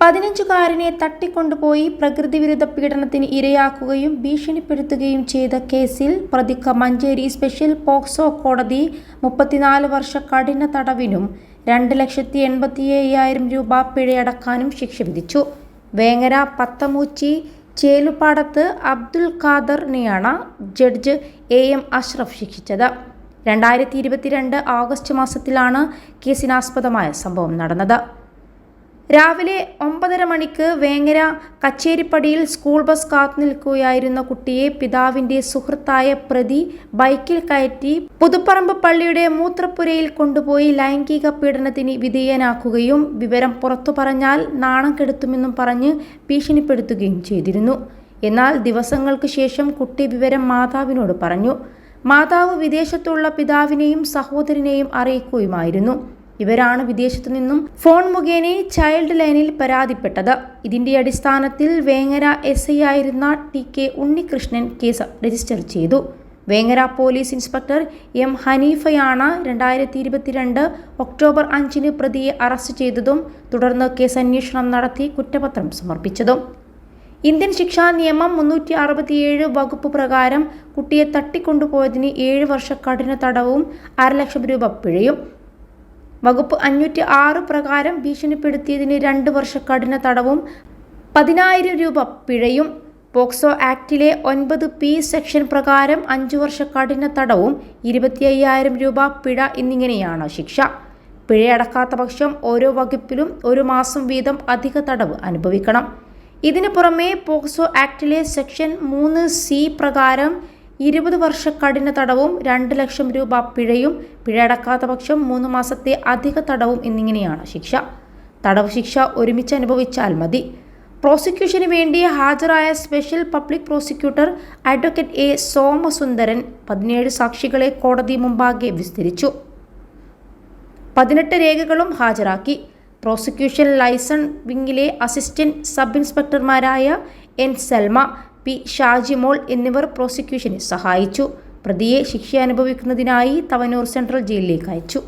പതിനഞ്ചുകാരനെ തട്ടിക്കൊണ്ടുപോയി പ്രകൃതിവിരുദ്ധ പീഡനത്തിന് ഇരയാക്കുകയും ഭീഷണിപ്പെടുത്തുകയും ചെയ്ത കേസിൽ പ്രതിക്ക് മഞ്ചേരി സ്പെഷ്യൽ പോക്സോ കോടതി മുപ്പത്തിനാല് വർഷ കഠിന തടവിനും രണ്ട് ലക്ഷത്തി എൺപത്തി അയ്യായിരം രൂപ പിഴയടക്കാനും ശിക്ഷ വിധിച്ചു. വേങ്ങര പത്തമൂച്ചി ചേലുപാടത്ത് അബ്ദുൽ ഖാദറിനെയാണ് ജഡ്ജ് എ എം അഷ്റഫ് ശിക്ഷിച്ചത്. രണ്ടായിരത്തി ഇരുപത്തിരണ്ട് ഓഗസ്റ്റ് മാസത്തിലാണ് കേസിനാസ്പദമായ സംഭവം നടന്നത്. രാവിലെ ഒമ്പതര മണിക്ക് വേങ്ങര കച്ചേരിപ്പടിയിൽ സ്കൂൾ ബസ് കാത്തുനിൽക്കുകയായിരുന്ന കുട്ടിയെ പിതാവിന്റെ സുഹൃത്തായ പ്രതി ബൈക്കിൽ കയറ്റി പുതുപ്പറമ്പ് പള്ളിയുടെ മൂത്രപ്പുരയിൽ കൊണ്ടുപോയി ലൈംഗിക പീഡനത്തിന് വിധേയനാക്കുകയും വിവരം പുറത്തു പറഞ്ഞാൽ നാണം കെടുത്തുമെന്നും പറഞ്ഞ് ഭീഷണിപ്പെടുത്തുകയും ചെയ്തിരുന്നു. എന്നാൽ ദിവസങ്ങൾക്ക് ശേഷം കുട്ടി വിവരം മാതാവിനോട് പറഞ്ഞു. മാതാവ് വിദേശത്തുള്ള പിതാവിനെയും സഹോദരനെയും അറിയിക്കുകയുമായിരുന്നു. ഇവരാണ് വിദേശത്തു നിന്നും ഫോൺ മുഖേന ചൈൽഡ് ലൈനിൽ പരാതിപ്പെട്ടത്. ഇതിന്റെ അടിസ്ഥാനത്തിൽ വേങ്ങര എസ് ഐ ആയിരുന്ന T K Unnikrishnan case register ചെയ്തു. വേങ്ങര പോലീസ് ഇൻസ്പെക്ടർ എം ഹനീഫയാണ് രണ്ടായിരത്തി ഇരുപത്തിരണ്ട് ഒക്ടോബർ അഞ്ചിന് പ്രതിയെ അറസ്റ്റ് ചെയ്തതും തുടർന്ന് കേസ് അന്വേഷണം നടത്തി കുറ്റപത്രം സമർപ്പിച്ചതും. ഇന്ത്യൻ ശിക്ഷാ നിയമം മുന്നൂറ്റി അറുപത്തിയേഴ് വകുപ്പ് പ്രകാരം കുട്ടിയെ തട്ടിക്കൊണ്ടുപോയതിന് ഏഴ് വർഷ കഠിന തടവും അരലക്ഷം രൂപ പിഴയും. വകുപ്പ് അഞ്ഞൂറ്റി ആറ് പ്രകാരം ഭീഷണിപ്പെടുത്തിയതിന് രണ്ട് വർഷ കഠിന തടവും പതിനായിരം രൂപ പിഴയും പോക്സോ ആക്ടിലെ ഒൻപത് പി സെക്ഷൻ പ്രകാരം അഞ്ചു വർഷ കഠിന തടവും ഇരുപത്തി അയ്യായിരം രൂപ പിഴ എന്നിങ്ങനെയാണ് ശിക്ഷ. പിഴയടക്കാത്ത പക്ഷം ഓരോ വകുപ്പിലും ഒരു മാസം വീതം അധിക തടവ് അനുഭവിക്കണം. ഇതിനു പുറമെ പോക്സോ ആക്ടിലെ സെക്ഷൻ മൂന്ന് സി പ്രകാരം ഇരുപത് വർഷ കഠിന തടവും രണ്ട് ലക്ഷം രൂപ പിഴയും പിഴയടക്കാത്ത പക്ഷം മൂന്ന് മാസത്തെ അധിക തടവും എന്നിങ്ങനെയാണ് ശിക്ഷ. തടവ് ശിക്ഷ ഒരുമിച്ച് അനുഭവിച്ചാൽ മതി. പ്രോസിക്യൂഷന് വേണ്ടി ഹാജരായ special public prosecutor advocate A Somasundaran പതിനേഴ് സാക്ഷികളെ കോടതി മുമ്പാകെ വിസ്തരിച്ചു. പതിനെട്ട് രേഖകളും ഹാജരാക്കി. പ്രോസിക്യൂഷൻ ലൈസൺ വിങ്ങിലെ അസിസ്റ്റന്റ് സബ് ഇൻസ്പെക്ടർമാരായ എൻ സൽമ പി ഷാജിമോൾ എന്നിവർ പ്രോസിക്യൂഷനെ സഹായിച്ചു. പ്രതിയെ ശിക്ഷ അനുഭവിക്കുന്നതിനായി തവനൂർ സെൻട്രൽ ജയിലിലേക്ക് അയച്ചു.